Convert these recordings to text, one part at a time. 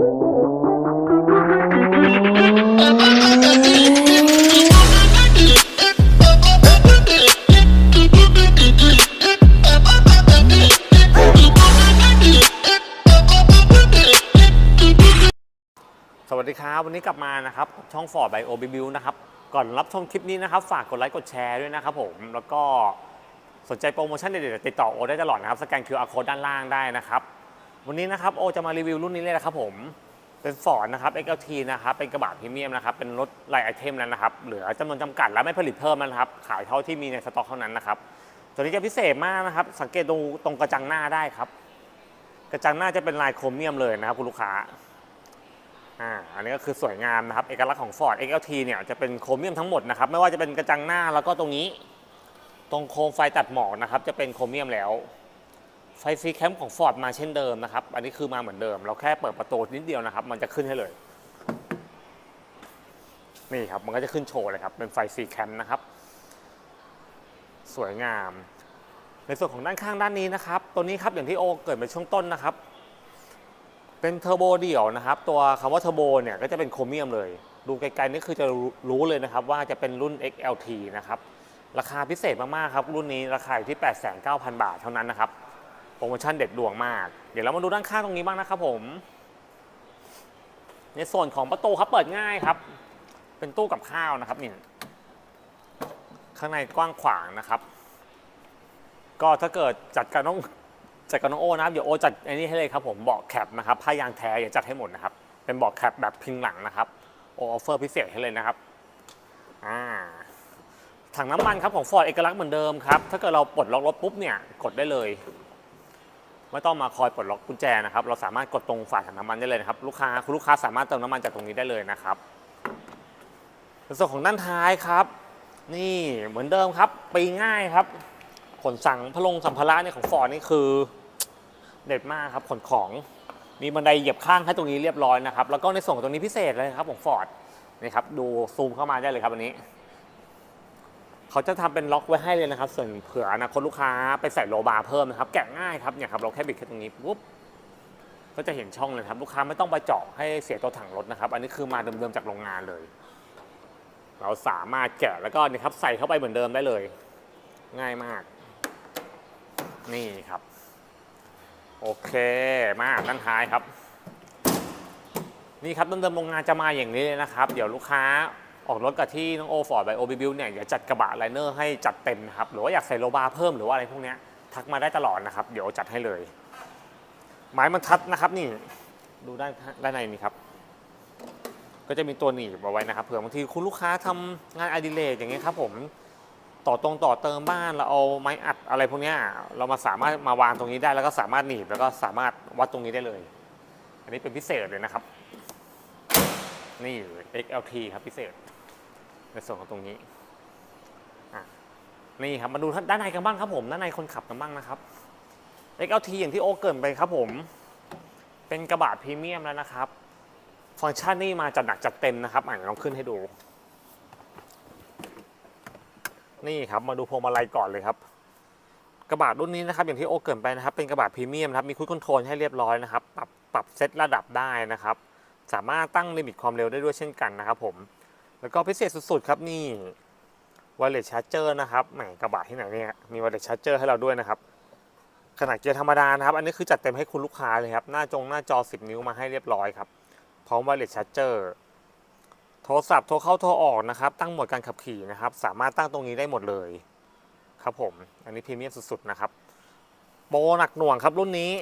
สวัสดีครับวันนี้กลับมานะครับช่อง Ford by OB Build นะครับก่อนรับชมคลิปนี้นะครับฝากกดไลค์กดแชร์ด้วยนะครับผมแล้วก็สนใจโปรโมชั่นเด็ดๆติดต่อโอได้ตลอดนะครับ สแกน QR Code ด้านล่างได้นะครับ วันนี้นะครับโอจะมารีวิวรุ่นนี้เลยนะครับผม เป็น Ford นะครับ XLT นะครับ เป็นกระบะพรีเมียมนะครับ เป็นรถไลน์ไอเทมแล้วนะครับ เหลือจำนวนจำกัดและไม่ผลิตเพิ่มแล้วนะครับ ขายเท่าที่มีในสต็อกเท่านั้นนะครับ ตัวนี้จะพิเศษมากนะครับ สังเกตตรงตรงกระจังหน้าได้ครับ กระจังหน้าจะเป็นลายโครเมียมเลยนะครับคุณลูกค้า อ่า อันนี้ก็คือสวยงามนะครับ เอกลักษณ์ของ Ford XLT เนี่ยจะเป็นโครเมียมทั้งหมดนะครับ ไม่ว่าจะเป็นกระจังหน้าแล้วก็ตรงนี้ ตรงโคมไฟตัดหมอกนะครับ จะเป็นโครเมียมแล้ว ไฟฟรีแคมป์ของ Ford มาเช่นเดิมนะครับ อันนี้คือมาเหมือนเดิม เราแค่เปิดประตูนิดเดียวนะครับ มันจะขึ้นให้เลย นี่ครับ มันก็จะขึ้นโชว์เลยครับ เป็นไฟฟรีแคมป์นะครับ สวยงาม ในส่วนของด้านข้างด้านนี้นะครับ ตัวนี้ครับอย่างที่โอเกิดไปช่วงต้นนะครับ เป็นเทอร์โบเดี่ยวนะครับ ตัวคำว่าเทอร์โบเนี่ยก็จะเป็นโครเมียมเลย ดูไกลๆนี่คือจะรู้รู้เลยนะครับ ว่าจะเป็นรุ่น XLT นะครับ ราคาพิเศษมากๆครับ รุ่นนี้ราคาอยู่ที่ 89,000 บาทเท่านั้นนะครับ โปรโมชั่นเด็ดดวงมาก เดี๋ยวเรามาดูด้านข้างตรงนี้บ้างนะครับผม ในส่วนของประตูครับเปิดง่ายครับ เป็นตู้กับข้าวนะครับนี่ข้างในกว้างขวางนะครับ ก็ถ้าเกิดจัดการน้องจัดกับน้องโอนะครับเดี๋ยวโอจัดไอ้นี่ให้เลยครับผมเบาะแคปนะครับผ้ายางแท้อย่าจัดให้หมดนะครับ เป็นเบาะแคปแบบพิงหลังนะครับโอออฟเฟอร์พิเศษให้เลยนะครับอ่าถังน้ำมันครับของ Ford เอกลักษณ์เหมือนเดิมครับ ถ้าเกิดเราปลดล็อกรถปุ๊บเนี่ยกดได้เลย ไม่ต้องมาคอยปลดล็อกกุญแจนะครับ เราสามารถกดตรงฝาถังน้ำมันได้เลยนะครับลูกค้าคุณลูกค้าสามารถเติมน้ำมันจากตรงนี้ได้เลยนะครับในส่วนของด้านท้ายครับ นี่เหมือนเดิมครับปีง่ายครับ ขนสั่งพลงสัมภาระเนี่ยของฟอร์ดนี่คือเด็ดมากครับขนของมีบันไดเหยียบข้างให้ตรงนี้เรียบร้อยนะครับแล้วก็ในส่วนของตรงนี้พิเศษเลยครับของฟอร์ดนี่ครับดูซูมเข้ามาได้เลยครับอันนี้ เขาจะทำเป็นล็อกไว้ให้เลยนะครับ ส่วนเผื่ออนาคตลูกค้าไปใส่โลบาร์เพิ่มนะครับ แกะง่ายครับเนี่ยครับเราแค่บิดแค่ตรงนี้ปุ๊บก็จะเห็นช่องเลยครับ ลูกค้าไม่ต้องไปเจาะให้เสียตัวถังรถนะครับ อันนี้คือมาเดิมๆจากโรงงานเลย เราสามารถแกะแล้วก็นี่ครับใส่เข้าไปเหมือนเดิมได้เลย ง่ายมาก นี่ครับ โอเคมาด้านท้ายครับ นี่ครับเดิมๆโรงงานจะมาอย่างนี้เลยนะครับ เดี๋ยวลูกค้า ออกรถกับที่น้องโอฟอร์ดไบโอบิบิวเนี่ยอย่าจัดกระบะไลเนอร์ให้จัดเต็มนะครับ หรือว่าอยากใส่โลบาเพิ่มหรือว่าอะไรพวกเนี้ยทักมาได้ตลอดนะครับ เดี๋ยวจัดให้เลย ไม้บรรทัดนะครับนี่ดูด้านด้านในนี่ครับ ก็จะมีตัวหนีบเอาไว้นะครับเผื่อบางทีคุณลูกค้าทำงานอดิเรกอย่างเงี้ยครับผมต่อตรงต่อเติมบ้านเราเอาไม้อัดอะไรพวกนี้เรามาสามารถมาวางตรงนี้ได้แล้วก็สามารถหนีบแล้วก็สามารถวัดตรงนี้ได้เลย อันนี้เป็นพิเศษเลยนะครับ นี่ XLT ครับพิเศษในส่วนของตรงนี้อนี่ครับมาดูด้านในกันบ้างครับผมด้านในคนขับกันบ้างนะครับ XLT อย่างที่โอเกินไปครับผม เป็นกระบะพรีเมียมแล้วนะครับ ฟังก์ชันนี่มาจัดหนักจัดเต็มนะครับอ่านลองขึ้นให้ดู นี่ครับมาดูพวงมาลัยก่อนเลยครับ กระบะรุ่นนี้นะครับ อย่างที่โอเกินไปนะครับ เป็นกระบะพรีเมียมครับมีคุยคอนโทรลให้เรียบร้อยนะครับ ปรับปรับเซตระดับได้นะครับ สามารถตั้งลิมิตความเร็วได้ด้วยเช่นกันนะครับผม แล้วก็พิเศษสุดๆครับนี่ว i เล e ชาร์เจอร์นะครับแหมกระบะที่ไหนเนี่ยมีว i เล e ชาร์เจอร์ให้เราด้วยนะครับ ขนาดเกียร์ธรรมดานะครับ อันนี้คือจัดเต็มให้คุณลูกค้าเลยครับ หน้าจงหน้าจอ 10 นิ้วมาให้เรียบร้อยครับ พร้อมว i เล e ชาร์เจอร์โทรศัพท์โทรเข้าโทรออกนะครับ ตั้งหมดการขับขี่นะครับ สามารถตั้งตรงนี้ได้หมดเลย ครับผม อันนี้พรีเมียมสุดๆนะครับโปรหนักหน่วงครับรุ่นนี้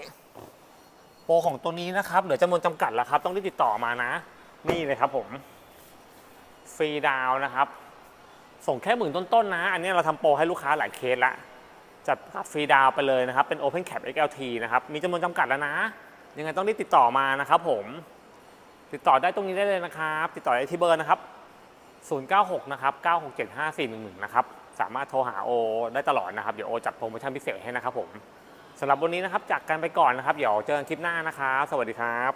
ปรของตัวนี้นะครับเหลือจำนวนจำกัดแล้วครับ ต้องรีบติดต่อมานะ นี่เลยครับผม ฟรีดาวนะครับ ส่งแค่หมื่นต้นๆนะ อันนี้เราทำโปรให้ลูกค้าหลายเคสละจัดฟรีดาวไปเลยนะครับ เป็น Open Cap XLT นะครับ มีจำนวนจำกัดแล้วนะ ยังไงต้องรีบติดต่อมานะครับผม ติดต่อได้ตรงนี้ได้เลยนะครับ ติดต่อได้ที่เบอร์นะครับ096นะครับ9675411นะครับ สามารถโทรหาโอได้ตลอดนะครับ เดี๋ยวโอจัดโปรโมชั่นพิเศษให้นะครับผม สำหรับวันนี้นะครับจากกันไปก่อนนะครับ เดี๋ยวเจอกันคลิปหน้านะครับ สวัสดีครับ